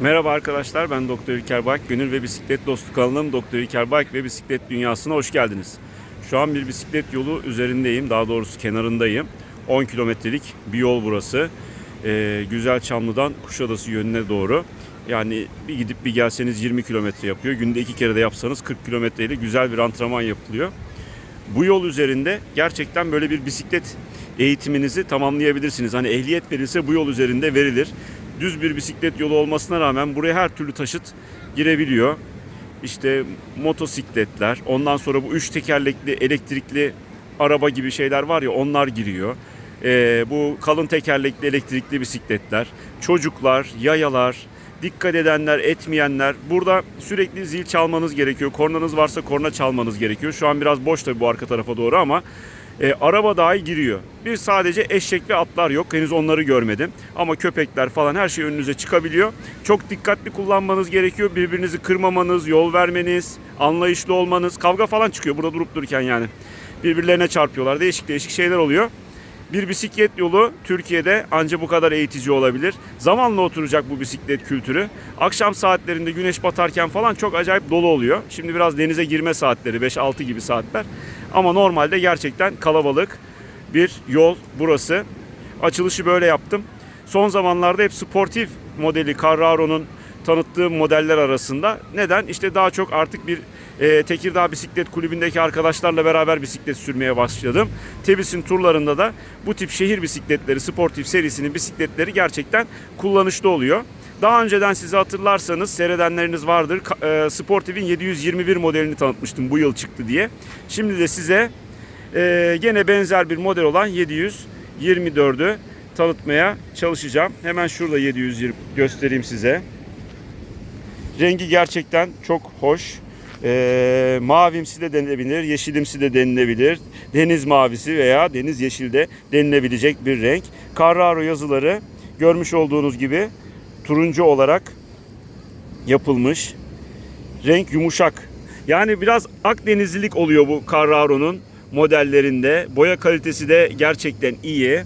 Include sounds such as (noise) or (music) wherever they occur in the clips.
Merhaba arkadaşlar ben Doktor İlker Bayk. Gönül ve Bisiklet Dostu kanalım Doktor İlker Bayk ve Bisiklet Dünyası'na hoş geldiniz. Şu an bir bisiklet yolu üzerindeyim. Daha doğrusu kenarındayım. 10 kilometrelik bir yol burası. Ee, Güzel Çamlı'dan Kuşadası yönüne doğru. Yani bir gidip bir gelseniz 20 kilometre yapıyor. Günde iki kere de yapsanız 40 kilometreyle güzel bir antrenman yapılıyor. Bu yol üzerinde gerçekten böyle bir bisiklet eğitiminizi tamamlayabilirsiniz. Hani ehliyet verilse bu yol üzerinde verilir. Düz bir bisiklet yolu olmasına rağmen buraya her türlü taşıt girebiliyor. İşte motosikletler, ondan sonra bu üç tekerlekli elektrikli araba gibi şeyler var ya onlar giriyor. Ee, bu kalın tekerlekli elektrikli bisikletler, çocuklar, yayalar, dikkat edenler, etmeyenler. Burada sürekli zil çalmanız gerekiyor. Kornanız varsa korna çalmanız gerekiyor. Şu an biraz boş tabii bu arka tarafa doğru ama e, araba dahi giriyor. Bir sadece eşek ve atlar yok. Henüz onları görmedim. Ama köpekler falan her şey önünüze çıkabiliyor. Çok dikkatli kullanmanız gerekiyor. Birbirinizi kırmamanız, yol vermeniz, anlayışlı olmanız. Kavga falan çıkıyor burada durup dururken yani. Birbirlerine çarpıyorlar. Değişik değişik şeyler oluyor. Bir bisiklet yolu Türkiye'de ancak bu kadar eğitici olabilir. Zamanla oturacak bu bisiklet kültürü. Akşam saatlerinde güneş batarken falan çok acayip dolu oluyor. Şimdi biraz denize girme saatleri 5-6 gibi saatler. Ama normalde gerçekten kalabalık bir yol burası. Açılışı böyle yaptım. Son zamanlarda hep sportif modeli Carraro'nun tanıttığı modeller arasında. Neden? İşte daha çok artık bir e, Tekirdağ Bisiklet Kulübü'ndeki arkadaşlarla beraber bisiklet sürmeye başladım. Tebis'in turlarında da bu tip şehir bisikletleri, sportif serisinin bisikletleri gerçekten kullanışlı oluyor. Daha önceden size hatırlarsanız seyredenleriniz vardır. E, Sportive'in 721 modelini tanıtmıştım bu yıl çıktı diye. Şimdi de size e, gene benzer bir model olan 724'ü tanıtmaya çalışacağım. Hemen şurada 720 göstereyim size. Rengi gerçekten çok hoş. Ee, mavimsi de denilebilir, yeşilimsi de denilebilir. Deniz mavisi veya deniz yeşil de denilebilecek bir renk. Carraro yazıları görmüş olduğunuz gibi turuncu olarak yapılmış. Renk yumuşak. Yani biraz Akdenizlilik oluyor bu Carraro'nun modellerinde. Boya kalitesi de gerçekten iyi.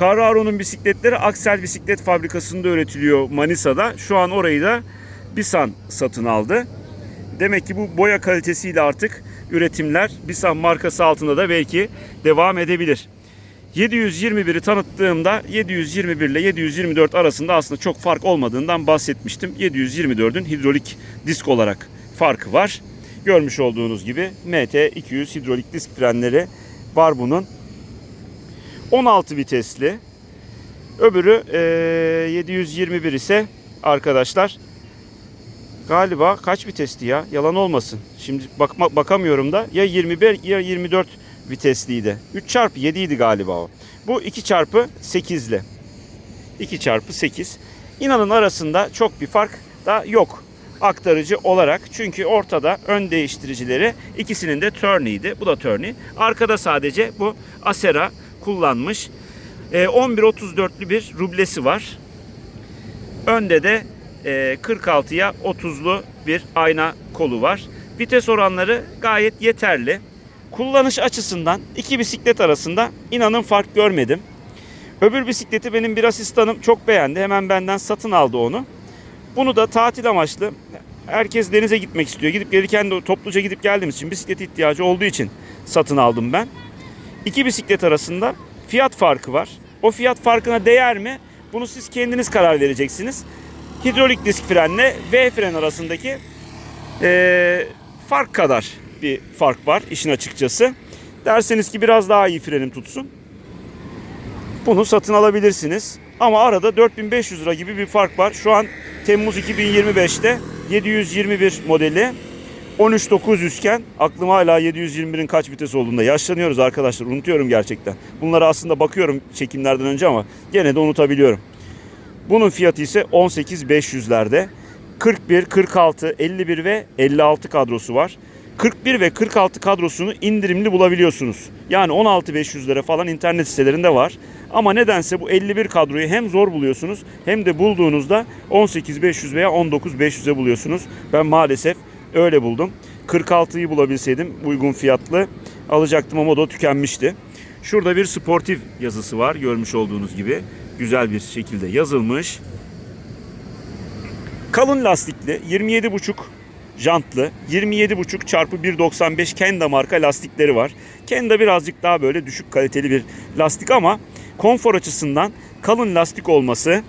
Carraro'nun bisikletleri Aksel Bisiklet Fabrikası'nda üretiliyor Manisa'da. Şu an orayı da Bisan satın aldı. Demek ki bu boya kalitesiyle artık üretimler Bisan markası altında da belki devam edebilir. 721'i tanıttığımda 721 ile 724 arasında aslında çok fark olmadığından bahsetmiştim. 724'ün hidrolik disk olarak farkı var. Görmüş olduğunuz gibi MT200 hidrolik disk frenleri var bunun. 16 vitesli. Öbürü eee, 721 ise arkadaşlar galiba kaç vitesti ya? Yalan olmasın. Şimdi bakma, bakamıyorum da ya 21 ya 24 vitesliydi. 3 çarpı 7 idi galiba o. Bu 2 çarpı 8'li. 2 çarpı 8. İnanın arasında çok bir fark da yok aktarıcı olarak. Çünkü ortada ön değiştiricileri ikisinin de Turney'di. Bu da Turney. Arkada sadece bu Acera kullanmış. E, 11.34'lü bir rublesi var. Önde de 46'ya 30'lu bir ayna kolu var. Vites oranları gayet yeterli. Kullanış açısından iki bisiklet arasında inanın fark görmedim. Öbür bisikleti benim bir asistanım çok beğendi. Hemen benden satın aldı onu. Bunu da tatil amaçlı herkes denize gitmek istiyor. Gidip gelirken de topluca gidip geldiğimiz için bisiklet ihtiyacı olduğu için satın aldım ben. İki bisiklet arasında fiyat farkı var. O fiyat farkına değer mi? Bunu siz kendiniz karar vereceksiniz. Hidrolik disk frenle V fren arasındaki eee, fark kadar bir fark var işin açıkçası. Derseniz ki biraz daha iyi frenim tutsun. Bunu satın alabilirsiniz. Ama arada 4500 lira gibi bir fark var. Şu an Temmuz 2025'te 721 modeli 13900 iken aklıma hala 721'in kaç vites olduğunda yaşlanıyoruz arkadaşlar. Unutuyorum gerçekten. Bunlara aslında bakıyorum çekimlerden önce ama gene de unutabiliyorum. Bunun fiyatı ise 18.500'lerde. 41, 46, 51 ve 56 kadrosu var. 41 ve 46 kadrosunu indirimli bulabiliyorsunuz. Yani 16.500'lere falan internet sitelerinde var. Ama nedense bu 51 kadroyu hem zor buluyorsunuz hem de bulduğunuzda 18.500 veya 19.500'e buluyorsunuz. Ben maalesef öyle buldum. 46'yı bulabilseydim uygun fiyatlı alacaktım ama o da tükenmişti. Şurada bir sportif yazısı var görmüş olduğunuz gibi. Güzel bir şekilde yazılmış. Kalın lastikli 27,5 jantlı 27,5 çarpı 1.95 Kenda marka lastikleri var. Kenda birazcık daha böyle düşük kaliteli bir lastik ama konfor açısından kalın lastik olması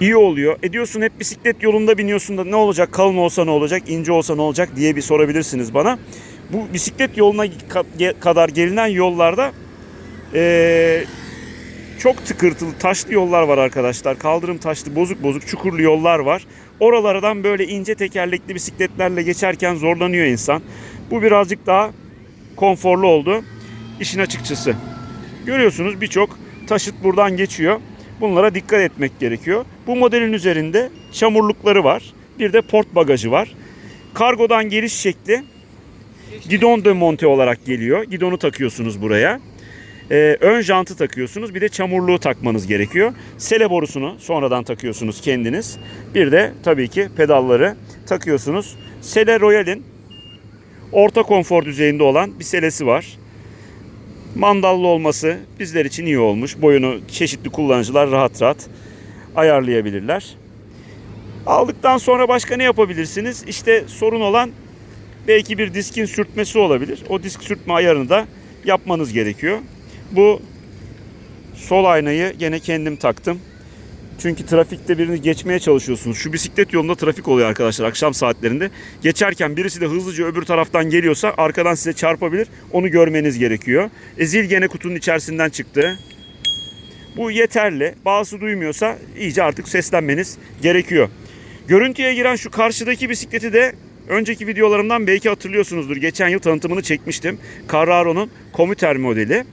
iyi oluyor. E diyorsun hep bisiklet yolunda biniyorsun da ne olacak kalın olsa ne olacak ince olsa ne olacak diye bir sorabilirsiniz bana. Bu bisiklet yoluna ka- kadar gelinen yollarda eee, çok tıkırtılı taşlı yollar var arkadaşlar. Kaldırım taşlı bozuk bozuk çukurlu yollar var. Oralardan böyle ince tekerlekli bisikletlerle geçerken zorlanıyor insan. Bu birazcık daha konforlu oldu. İşin açıkçası. Görüyorsunuz birçok taşıt buradan geçiyor. Bunlara dikkat etmek gerekiyor. Bu modelin üzerinde çamurlukları var. Bir de port bagajı var. Kargodan geliş şekli gidon de monte olarak geliyor. Gidonu takıyorsunuz buraya. Ee, ön jantı takıyorsunuz. Bir de çamurluğu takmanız gerekiyor. Sele borusunu sonradan takıyorsunuz kendiniz. Bir de tabii ki pedalları takıyorsunuz. Sele Royal'in orta konfor düzeyinde olan bir selesi var. Mandallı olması bizler için iyi olmuş. Boyunu çeşitli kullanıcılar rahat rahat ayarlayabilirler. Aldıktan sonra başka ne yapabilirsiniz? İşte sorun olan belki bir diskin sürtmesi olabilir. O disk sürtme ayarını da yapmanız gerekiyor. Bu sol aynayı gene kendim taktım. Çünkü trafikte birini geçmeye çalışıyorsunuz. Şu bisiklet yolunda trafik oluyor arkadaşlar akşam saatlerinde. Geçerken birisi de hızlıca öbür taraftan geliyorsa arkadan size çarpabilir. Onu görmeniz gerekiyor. E, zil gene kutunun içerisinden çıktı. Bu yeterli. Bazısı duymuyorsa iyice artık seslenmeniz gerekiyor. Görüntüye giren şu karşıdaki bisikleti de önceki videolarımdan belki hatırlıyorsunuzdur. Geçen yıl tanıtımını çekmiştim. Carraro'nun Commuter modeli.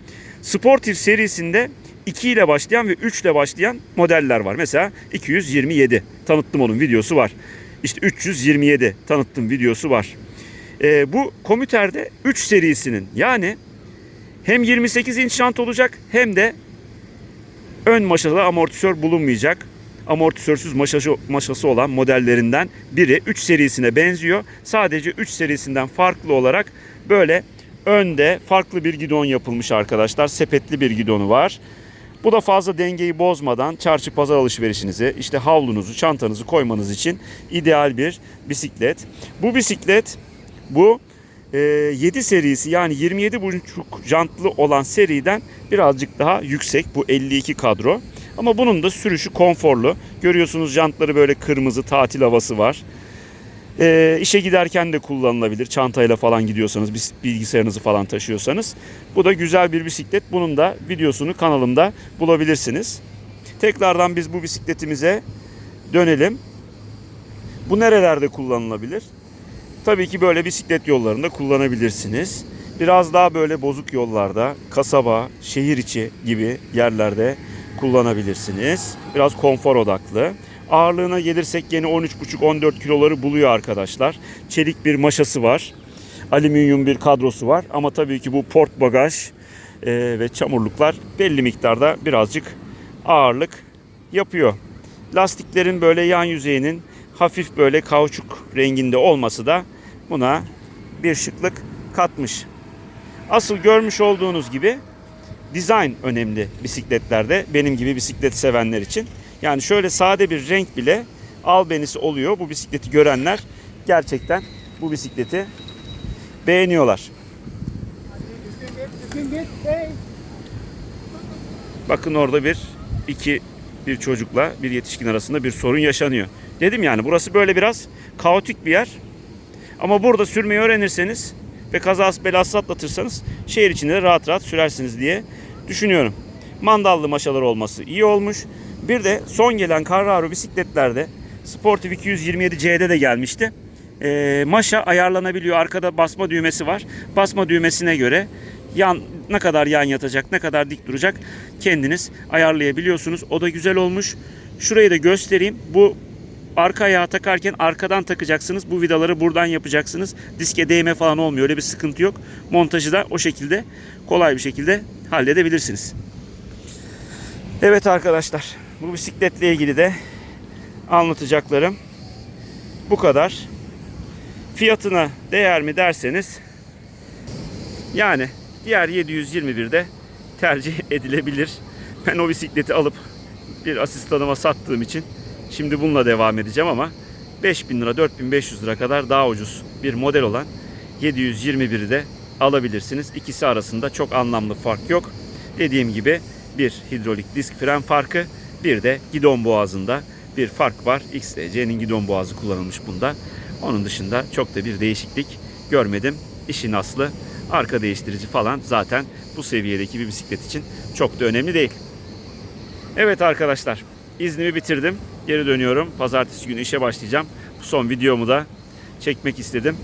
Sportif serisinde 2 ile başlayan ve 3 ile başlayan modeller var. Mesela 227 tanıttım onun videosu var. İşte 327 tanıttım videosu var. Ee, bu Commuter'de 3 serisinin yani hem 28 inç jant olacak hem de ön maşalı amortisör bulunmayacak. Amortisörsüz maşası, maşası olan modellerinden biri 3 serisine benziyor. Sadece 3 serisinden farklı olarak böyle önde farklı bir gidon yapılmış arkadaşlar. Sepetli bir gidonu var. Bu da fazla dengeyi bozmadan çarşı pazar alışverişinizi, işte havlunuzu, çantanızı koymanız için ideal bir bisiklet. Bu bisiklet bu e, 7 serisi yani 27,5 jantlı olan seriden birazcık daha yüksek. Bu 52 kadro. Ama bunun da sürüşü konforlu. Görüyorsunuz jantları böyle kırmızı tatil havası var. E, işe giderken de kullanılabilir. Çantayla falan gidiyorsanız, bilgisayarınızı falan taşıyorsanız. Bu da güzel bir bisiklet. Bunun da videosunu kanalımda bulabilirsiniz. Tekrardan biz bu bisikletimize dönelim. Bu nerelerde kullanılabilir? Tabii ki böyle bisiklet yollarında kullanabilirsiniz. Biraz daha böyle bozuk yollarda, kasaba, şehir içi gibi yerlerde kullanabilirsiniz. Biraz konfor odaklı. Ağırlığına gelirsek yine 13,5-14 kiloları buluyor arkadaşlar. Çelik bir maşası var. Alüminyum bir kadrosu var. Ama tabii ki bu port bagaj e, ve çamurluklar belli miktarda birazcık ağırlık yapıyor. Lastiklerin böyle yan yüzeyinin hafif böyle kauçuk renginde olması da buna bir şıklık katmış. Asıl görmüş olduğunuz gibi dizayn önemli bisikletlerde benim gibi bisiklet sevenler için. Yani şöyle sade bir renk bile albenisi oluyor. Bu bisikleti görenler gerçekten bu bisikleti beğeniyorlar. Bakın orada bir iki bir çocukla bir yetişkin arasında bir sorun yaşanıyor. Dedim yani burası böyle biraz kaotik bir yer. Ama burada sürmeyi öğrenirseniz ve kazası belası atlatırsanız şehir içinde de rahat rahat sürersiniz diye düşünüyorum. Mandallı maşalar olması iyi olmuş. Bir de son gelen Carraro bisikletlerde Sportif 227C'de de gelmişti. Ee, maşa ayarlanabiliyor. Arkada basma düğmesi var. Basma düğmesine göre yan ne kadar yan yatacak, ne kadar dik duracak kendiniz ayarlayabiliyorsunuz. O da güzel olmuş. Şurayı da göstereyim. Bu arka ayağı takarken arkadan takacaksınız. Bu vidaları buradan yapacaksınız. Diske değme falan olmuyor. Öyle bir sıkıntı yok. Montajı da o şekilde kolay bir şekilde halledebilirsiniz. Evet arkadaşlar. Bu bisikletle ilgili de anlatacaklarım bu kadar. Fiyatına değer mi derseniz yani diğer 721'de tercih (laughs) edilebilir. Ben o bisikleti alıp bir asistanıma sattığım için Şimdi bununla devam edeceğim ama 5000 lira 4500 lira kadar daha ucuz bir model olan 721'i de alabilirsiniz. İkisi arasında çok anlamlı fark yok. Dediğim gibi bir hidrolik disk fren farkı bir de gidon boğazında bir fark var. XTC'nin gidon boğazı kullanılmış bunda. Onun dışında çok da bir değişiklik görmedim. İşin aslı arka değiştirici falan zaten bu seviyedeki bir bisiklet için çok da önemli değil. Evet arkadaşlar iznimi bitirdim. Geri dönüyorum. Pazartesi günü işe başlayacağım. Bu son videomu da çekmek istedim.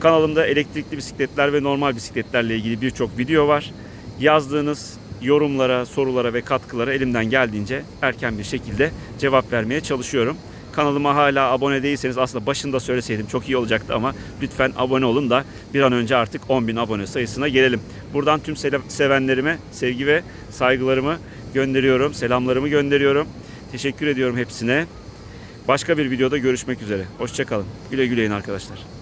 Kanalımda elektrikli bisikletler ve normal bisikletlerle ilgili birçok video var. Yazdığınız yorumlara, sorulara ve katkılara elimden geldiğince erken bir şekilde cevap vermeye çalışıyorum. Kanalıma hala abone değilseniz aslında başında söyleseydim çok iyi olacaktı ama lütfen abone olun da bir an önce artık 10.000 abone sayısına gelelim. Buradan tüm sevenlerime sevgi ve saygılarımı gönderiyorum, selamlarımı gönderiyorum. Teşekkür ediyorum hepsine. Başka bir videoda görüşmek üzere. Hoşçakalın. Güle güleyin arkadaşlar.